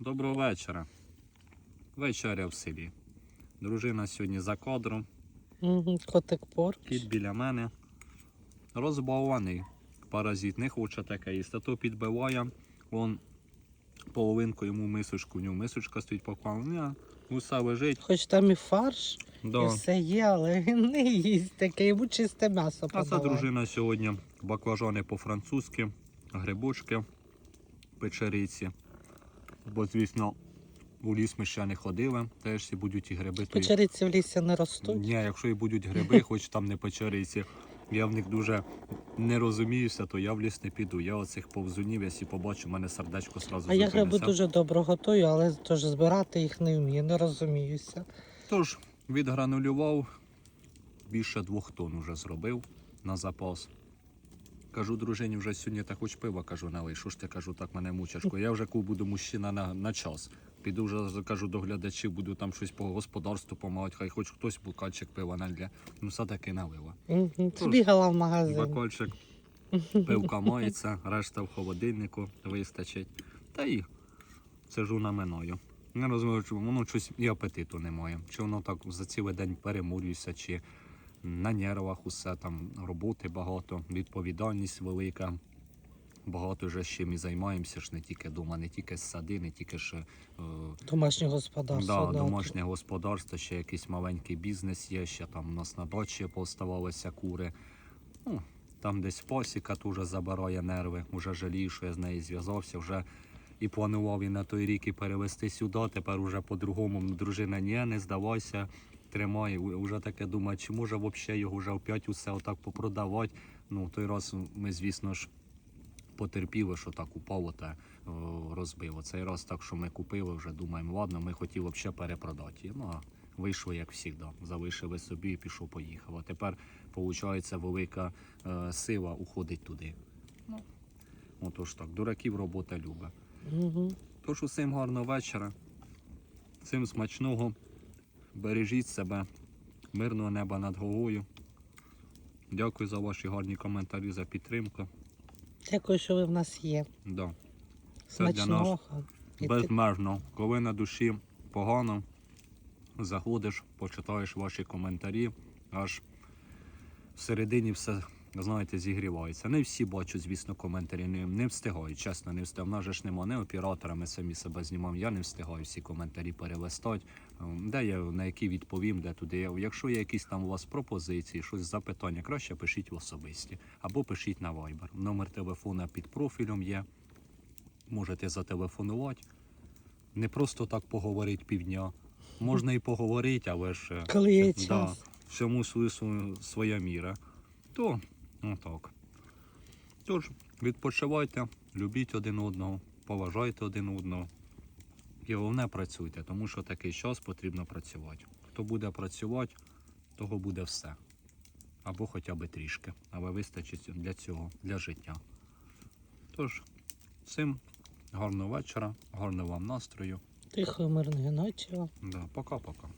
Доброго вечора. Вечеря в селі. Дружина сьогодні за кадром, Мгм, Котик порк. кіт біля мене. Розбавлений паразит, не хоче таке їсти. То підбиває, он половинку йому мисочку, в нього мисочка стоїть поклав. Усе лежить. Хоч там і фарш, і все є, але він не їсть таке, йому чисте м'ясо А це дружина сьогодні баклажани по-французьки, грибочки, печериці. Бо, звісно, у ліс ми ще не ходили, теж всі будуть і гриби. Печериці в лісі не ростуть. Ні, якщо і будуть гриби, хоч там не печериці. Я в них дуже не розуміюся, то я в ліс не піду. Я оцих повзунів, я сі побачу, у мене сердечко сразу А я гриби дуже добре готую, але теж збирати їх не вмію, не розуміюся. Тож, відгранулював, більше двох тонн вже зробив на запас. Кажу, дружині, вже сьогодні та хоч пива кажу, налий. Що ж ти кажу, так мене мучашко. Я вже ку буду мужчина на, на час. Піду вже кажу до глядачів, буду там щось по господарству помагати, хай хоч хтось букальчик пива налє. Ну, все таки налила. Збігала в магазин. Бакольчик, пивка моється, решта в холодильнику вистачить. Та і сижу на миною. Не розумію, чи воно щось і апетиту немає. Чи воно так за цілий день перемурюється, чи на нервах усе там роботи багато, відповідальність велика. Багато вже з чим і займаємося ж не тільки вдома, не тільки з сади, не тільки ж е, Домашнє господарство. Да, да. домашнє господарство, ще якийсь маленький бізнес є, ще там у нас на дачі поставалися кури. Ну, там десь пасіка теж забирає нерви. Уже жалію, що я з нею зв'язався, вже і планував і на той рік і перевезти сюди. Тепер уже по-другому дружина ні, не здавайся, тримай. У- Уже таке думаю, чи може взагалі його вже опять усе отак попродавати. Ну, той раз ми, звісно ж, потерпіли, що так упало та розбило. Цей раз так, що ми купили, вже думаємо, ладно, ми хотіли ще перепродати. Ну а вийшло як завжди. Залишили собі і пішов, поїхав. А тепер, виходить, велика е, сила уходить туди. Ну, отож так, дураків робота любить. Мгм. Тож усім гарного вечора, всім смачного, бережіть себе, мирного неба над головою. Дякую за ваші гарні коментарі, за підтримку. Дякую, що ви в нас є. Да. Це для нас. Безмежно. Коли на душі погано, заходиш, почитаєш ваші коментарі, аж всередині все, знаєте, зігрівається. Не всі бачать, звісно, коментарі, не, не встигають, чесно, не встигаю. В нас же ж нема не оператора, ми самі себе знімаємо. Я не встигаю всі коментарі перелистати. Ем, Де я на які відповім, де туди. я. Якщо є якісь там у вас пропозиції, щось запитання, краще пишіть в особисті або пишіть на Viber. Номер телефона під профілем є можете зателефонувати. Не просто так поговорити півдня. Можна і поговорити, але ж е, Коли є да, час. всьому свою, своя міра. То, ну так. Тож, відпочивайте, любіть один одного, поважайте один одного. І головне працюйте, тому що такий час потрібно працювати. Хто буде працювати, того буде все. Або хоча б трішки. Але вистачить для цього, для життя. Тож, всім гарного вечора, гарного вам настрою. Тихої мирної ночі. Да, пока-пока.